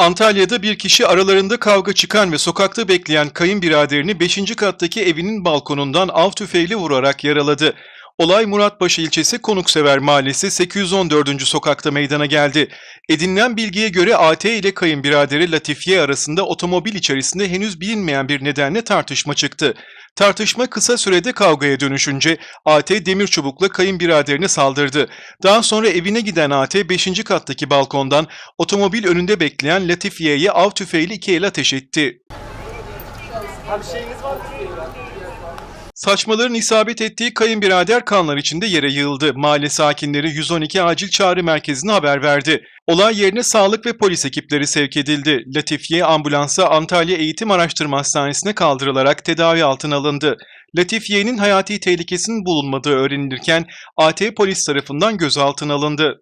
Antalya'da bir kişi aralarında kavga çıkan ve sokakta bekleyen kayınbiraderini 5. kattaki evinin balkonundan av tüfeğiyle vurarak yaraladı. Olay Muratpaşa ilçesi Konuksever Mahallesi 814. sokakta meydana geldi. Edinilen bilgiye göre AT ile kayınbiraderi Latifiye arasında otomobil içerisinde henüz bilinmeyen bir nedenle tartışma çıktı. Tartışma kısa sürede kavgaya dönüşünce AT demir çubukla kayınbiraderine saldırdı. Daha sonra evine giden AT 5. kattaki balkondan otomobil önünde bekleyen Latifiye'ye av tüfeğiyle iki el ateş etti. Saçmaların isabet ettiği kayınbirader kanlar içinde yere yığıldı. Mahalle sakinleri 112 acil çağrı merkezine haber verdi. Olay yerine sağlık ve polis ekipleri sevk edildi. Latifiye ambulansa Antalya Eğitim Araştırma Hastanesi'ne kaldırılarak tedavi altına alındı. Latifiye'nin hayati tehlikesinin bulunmadığı öğrenilirken AT polis tarafından gözaltına alındı.